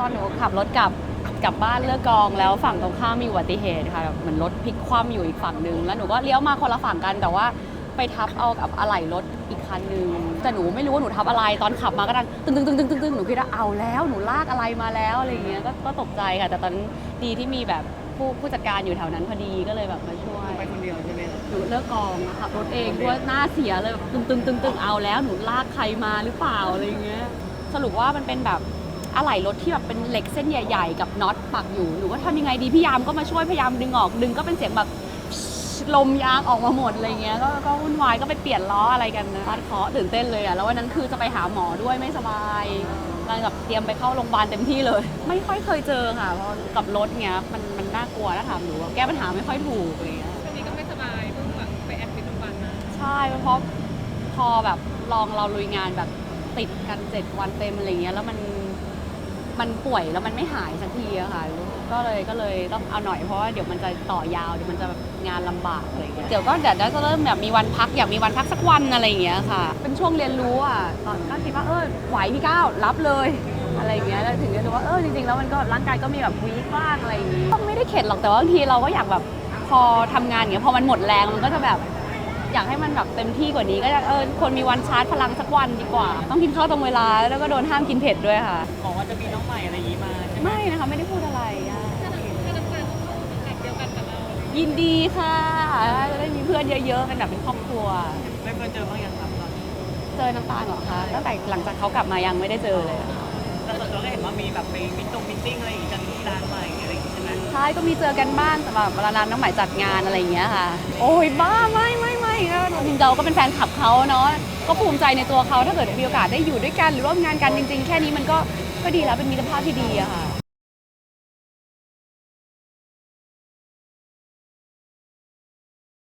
ตอนหนูขับรถกลับกลับบ้านเลิกกองแล้วฝั่งตรงข้ามมีอุบัติเหตุค่ะแบบเหมือนรถพลิกคว่ำอยู่อีกฝั่งหนึ่งแล้วหนูก็เลี้ยวมาคนละฝั่งกันแต่ว่าไปทับเอากับอะไหล่รถอีกคันหนึ่งแต่หนูไม่รู้ว่าหนูทับอะไรตอนขับมาก็ดังตึ้งตึ้งตึ้งตึ้งตึ้งตึงหนูคิดว่าเอาแล้วหนูลากอะไรมาแล้วอะไรอย่างเงี้ยก็ก็ตกใจค่ะแต่ตอนนั้นดีที่มีแบบผู้ผู้จัดการอยู่แถวนั้นพอดีก็เลยแบบมาช่วยไปคนเดียวใช่ไหมหนูเลิกกองอะขับรถเองด้วยหน้าเสียเลยแบบตึงตึงตึงตึงเอาแล้วหนูลากใครมาหรือเปล่าอะไรอย่างเงี้ยสรุปว่ามันเป็นแบบ อะไหล่รถที่แบบเป็นเหล็กเส้นใหญ่ ๆ กับน็อตปักอยู่หนูก็ทำยังไงดีพี่ยามก็มาช่วยพยายามดึงออกดึงก็เป็นเสียงแบบลมยางออกมาหมดอะไรเงี้ยก็ก็วุ่นวายก็ไปเปลี่ยนล้ออะไรกันนะฟาดเคราะห์ตื่นเต้นเลยอะแล้ววันนั้นคือจะไปหาหมอด้วยไม่สบายกำลังแบบเตรียมไปเข้าโรงพยาบาลเต็มที่เลย ไม่ค่อยเคยเจอค่ะเพราะกับรถเงี้ยมันมันน่ากลัวถ้าถามหนูอะแก้ปัญหาไม่ค่อยถูกอะไรเงี้ยช่วงนี้ก็ไม่สบายเพิ่งแบบไปแอดมิทโรงพยาบาลมาใช่เพราะพอแบบลองเราลุยงานแบบติดกันเจ็ดวันเต็มอะไรเงี้ยแล้วมัน มันป่วยแล้วมันไม่หายสักทีอะค่ะ ก็เลยก็เลยต้องเอาหน่อยเพราะว่าเดี๋ยวมันจะต่อยาวเดี๋ยวมันจะงานลำบากอะไรเงี้ยเดี๋ยวก็เดี๋ยวจะเริ่มแบบมีวันพักอยากมีวันพักสักวันอะไรอย่างเงี้ยค่ะ เป็นช่วงเรียนรู้อะตอนก็คิดว่าเออไหวพี่ก้าวรับเลยอะไรอย่างเงี้ยแล้วถึงจะรู้ว่าเออจริงๆแล้วมันก็ร่างกายก็มีแบบวีคบ้างอะไรอย่างงี้ก็ไม่ได้เข็ดหรอกแต่ว่าบางทีเราก็อยากแบบพอทำงานอย่างเงี้ยพอมันหมดแรงมันก็จะแบบ อยากให้มันแบบเต็มที่กว่านี้ก็จะเออคนมีวันชาร์จพลังสักวันดีกว่า ต้องกินข้าวตรงเวลาแล้วก็โดนห้ามกินเผ็ดด้วยค่ะ บอกว่าจะมีน้องใหม่อะไรอย่างนี้มาใช่ไหมไม่นะคะไม่ได้พูดอะไรอะถ้าน้ำถ้าน้ำตาลต้องเข้าสังกัดเดียวกันกับเรายินดีค่ะจะได้มีเพื่อนเยอะๆเป็นแบบเป็นครอบครัว ได้เคยเจอบ้างยังครับตอนนี้เจอน้ำตาลเหรอคะตั้งแต่หลังจากเขากลับมายังไม่ได้เจอเลยแต่ส่วนตัวก็เห็นว่ามีแบบไปมิตรงมิทติ้งอะไรอย่างงี้กันที่ร้านใหม่อะไรอย่างงี้ใช่ไหม ใช่ก็มีเจอกันบ้างสำหรับเวลาน้องใหม่จัดงานอะไรอย่างเงี้ยค่ะ โอ้ยบ้าไม่ไม่ไม่ ก็จริงๆเราก็เป็นแฟนคลับเขาเนาะก็ภูมิใจในตัวเขาถ้าเกิดมีโอกาสได้อยู่ด้วยกัน หรือร่วมงานกันจริง ๆ แค่นี้มันก็ก็ดีแล้วเป็นมิตรภาพที่ดีอะค่ะ